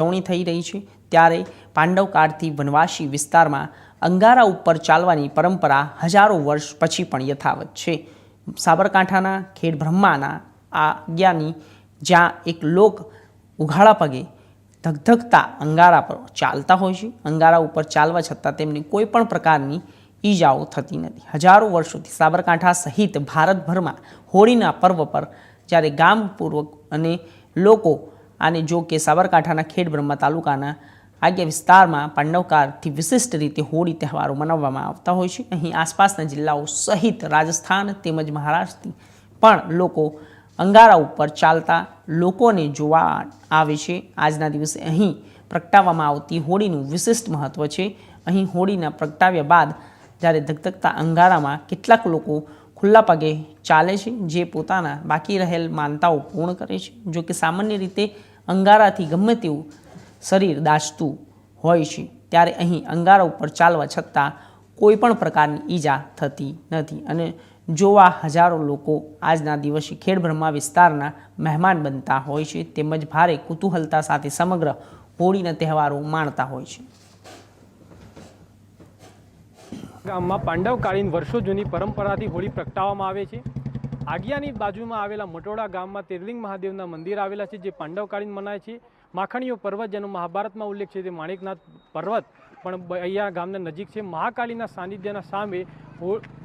ઉજવણી થઈ રહી છે. ત્યારે પાંડવકાળથી વનવાસી વિસ્તારમાં અંગારા ઉપર ચાલવાની પરંપરા હજારો વર્ષ પછી પણ યથાવત છે. સાબરકાંઠાના ખેડ બ્રહ્માના આ જ્ઞાની જ્યાં એક લોક ઉઘાડા પગે ધગધગતા અંગારા પર ચાલતા હોય છે. અંગારા ઉપર ચાલવા છતાં તેમને કોઈ પણ પ્રકારની ઈજાઓ થતી નથી. હજારો વર્ષોથી સાબરકાંઠા સહિત ભારતભરમાં હોળીના પર્વ પર જ્યારે ગામપૂર્વક અને લોકો આને જો કે સાબરકાંઠાના ખેડબ્રહ્મા તાલુકાના આગ્યા વિસ્તારમાં પાંડવકારથી વિશિષ્ટ રીતે હોળી તહેવારો મનાવવામાં આવતા હોય છે. અહીં આસપાસના જિલ્લાઓ સહિત રાજસ્થાન તેમજ મહારાષ્ટ્રથી પણ લોકો અંગારા ઉપર ચાલતા લોકોને જોવા આવે છે. આજના દિવસે અહીં પ્રગટાવવામાં આવતી હોળીનું વિશિષ્ટ મહત્ત્વ છે. અહીં હોળીના પ્રગટાવ્યા બાદ જ્યારે ધગધગતા અંગારામાં કેટલાક લોકો ખુલ્લા પગે ચાલે છે, જે પોતાના બાકી રહેલ માનતાઓ પૂર્ણ કરે છે. જો કે સામાન્ય રીતે અંગારાથી ગમે તેવું શરીર દાસતું હોય છે, ત્યારે અહીં અંગારા ઉપર ચાલવા છતાં કોઈ પણ પ્રકારની ઈજા થતી નથી. અને જોવા હજારો લોકો આજના દિવસે ખેડબ્રહ્મા વિસ્તારના મહેમાન બનતા હોય છે, તેમજ ભારે કુતૂહલતા સાથે સમગ્ર હોળીના તહેવારો માણતા હોય છે. ગામમાં પાંડવકાલીન વર્ષો જૂની પરંપરાથી હોળી પ્રગટાવવામાં આવે છે. આગિયાની બાજુમાં આવેલા મટોડા ગામમાં તિરલિંગ મહાદેવના મંદિર આવેલા છે, જે પાંડવકાળીન મનાય છે. માખણીઓ પર્વત જેનો મહાભારતમાં ઉલ્લેખ છે તે માણેકનાથ પર્વત, પણ અહીંયા ગામના નજીક છે. મહાકાળીના સાનિધ્યના સામે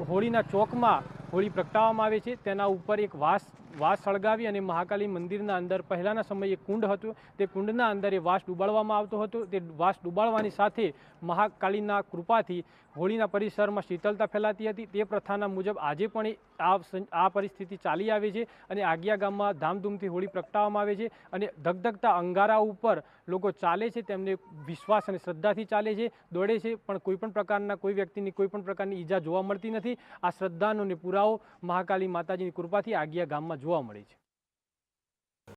હોળીના ચોકમાં હોળી પ્રગટાવવામાં આવે છે. તેના ઉપર એક વાસ વાસ સળગાવી અને મહાકાલી મંદિરના અંદર પહેલાંના સમયે કુંડ હતું. તે કુંડના અંદર એ વાસ ડૂબાડવામાં આવતો હતો. તે વાસ ડૂબાડવાની સાથે મહાકાલીના કૃપાથી હોળીના પરિસરમાં શીતળતા ફેલાતી હતી. તે પ્રથાના મુજબ આજે પણ આ પરિસ્થિતિ ચાલી આવે છે અને આગિયા ગામમાં ધામધૂમથી હોળી પ્રગટાવવામાં આવે છે અને ધગધગતા અંગારા ઉપર લોકો ચાલે છે. તેમને વિશ્વાસ અને શ્રદ્ધાથી ચાલે છે, દોડે છે, પણ કોઈપણ પ્રકારના કોઈ વ્યક્તિની કોઈપણ પ્રકારની ઈજા જોવા મળતી નથી. આ શ્રદ્ધાનો અને પુરાવો મહાકાલી માતાજીની કૃપાથી આગિયા ગામમાં જોવા મળે છે.